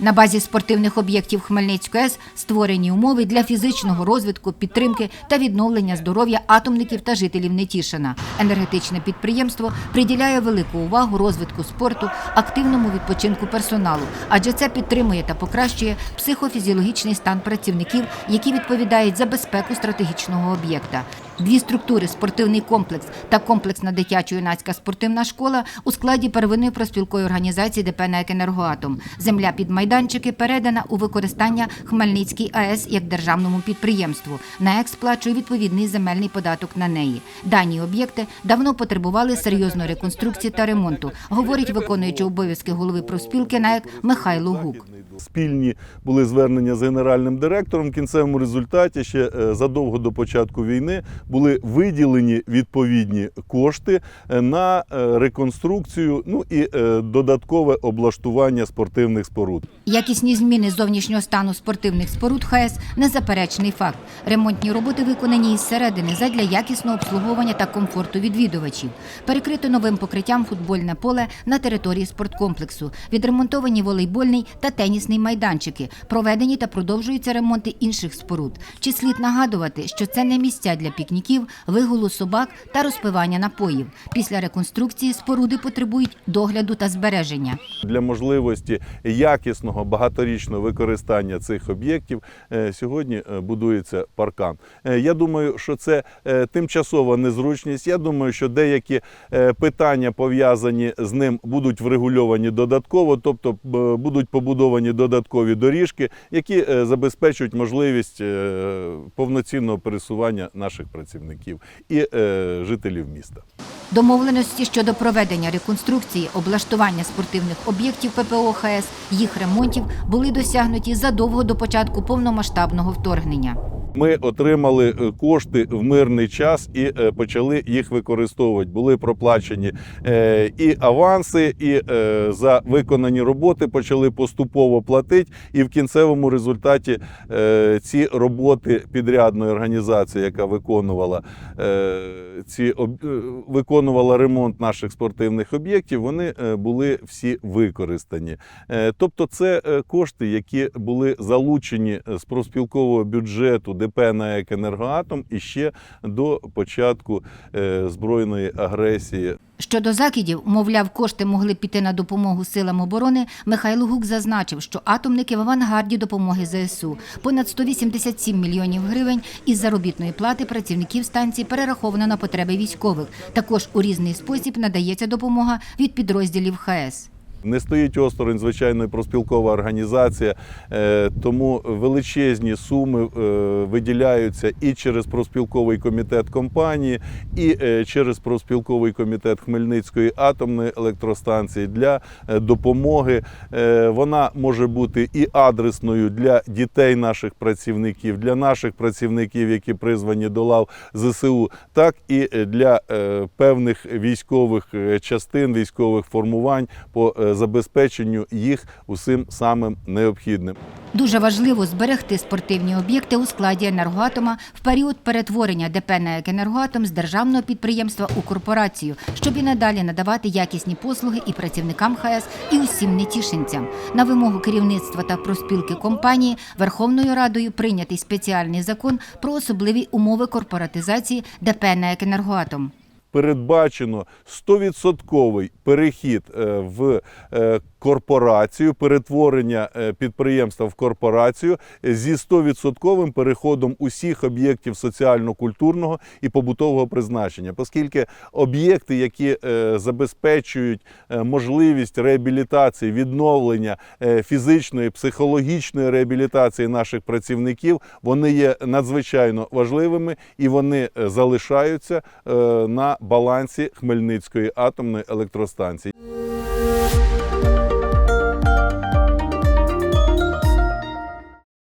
На базі спортивних об'єктів Хмельницької АЕС створені умови для фізичного розвитку, підтримки та відновлення здоров'я атомників та жителів Нетішина. Енергетичне підприємство приділяє велику увагу розвитку спорту, активному відпочинку персоналу, адже це підтримує та покращує психофізіологічний стан працівників, які відповідають за безпеку стратегічного об'єкта. Дві структури спортивний комплекс та комплексна дитячо-юнацька спортивна школа у складі первинної проспілкової організації ДП «НАЕК «Енергоатом». Земля під майданчики передана у використання Хмельницькій АЕС як державному підприємству. НАЕК сплачує відповідний земельний податок на неї. Дані об'єкти давно потребували серйозної реконструкції та ремонту, говорить виконуючий обов'язки голови профспілки НАЕК Михайло Гук. Спільні були звернення з генеральним директором. В кінцевому результаті ще е, задовго до початку війни були виділені відповідні кошти е, на е, реконструкцію, ну і е, додаткове облаштування спортивних споруд. Якісні зміни зовнішнього стану спортивних споруд ХС – незаперечний факт. Ремонтні роботи виконані із середини задля якісного обслуговування та комфорту відвідувачів. Перекрито новим покриттям футбольне поле на території спорткомплексу, відремонтовані волейбольний та тенісний майданчики, проведені та продовжуються ремонти інших споруд. Чи слід нагадувати, що це не місця для пікніків, вигулу собак та розпивання напоїв. Після реконструкції споруди потребують догляду та збереження. Для можливості якісного багаторічного використання цих об'єктів е, сьогодні е, будується паркан. Е, Я думаю, що це тимчасова незручність. Я думаю, що деякі питання пов'язані з ним будуть врегульовані додатково, тобто будуть побудовані додаткові доріжки, які забезпечують можливість повноцінного пересування наших працівників і е, жителів міста. Домовленості щодо проведення реконструкції, облаштування спортивних об'єктів ППО ХС, їх ремонтів були досягнуті задовго до початку повномасштабного вторгнення. Ми отримали е, кошти в мирний час і е, почали їх використовувати. Були проплачені е, і аванси, і за виконані роботи почали поступово платити. І в кінцевому результаті ці роботи підрядної організації, яка виконувала ці виконувала ремонт наших спортивних об'єктів, вони були всі використані. Тобто, це кошти, які були залучені з профспілкового бюджету ДП «НАЕК «Енергоатом» і ще до початку е, збройної агресії Щодо закидів, мовляв, кошти могли піти на допомогу силам оборони. Михайло Гук зазначив, що атомники в авангарді допомоги ЗСУ. Понад 187 мільйонів гривень із заробітної плати працівників станції перераховано на потреби військових. Також у різний спосіб надається допомога від підрозділів ХС. Не стоїть осторонь, звичайно, проспілкова організація, е, тому величезні суми е, виділяються і через проспілковий комітет компанії, і е, через проспілковий комітет Хмельницької атомної електростанції для допомоги. Вона може бути і адресною для дітей наших працівників, для наших працівників, які призвані до лав ЗСУ, так і для певних військових частин, військових формувань по забезпеченню їх усім самим необхідним. Дуже важливо зберегти спортивні об'єкти у складі енергоатома в період перетворення ДП «НАЕК «Енергоатом» з державного підприємства у корпорацію, щоб і надалі надавати якісні послуги і працівникам ХС, і усім нетішинцям. На вимогу керівництва та проспілки компанії Верховною Радою прийнятий спеціальний закон про особливі умови корпоратизації ДП «НАЕК «Енергоатом». Передбачено 100% перехід е, в е, корпорацію, перетворення е, підприємства в корпорацію зі 100% переходом усіх об'єктів соціально-культурного і побутового призначення, оскільки об'єкти, які е, забезпечують е, можливість реабілітації, відновлення е, фізичної, психологічної реабілітації наших працівників, вони є надзвичайно важливими і вони е, залишаються е, на балансі Хмельницької атомної електростанції.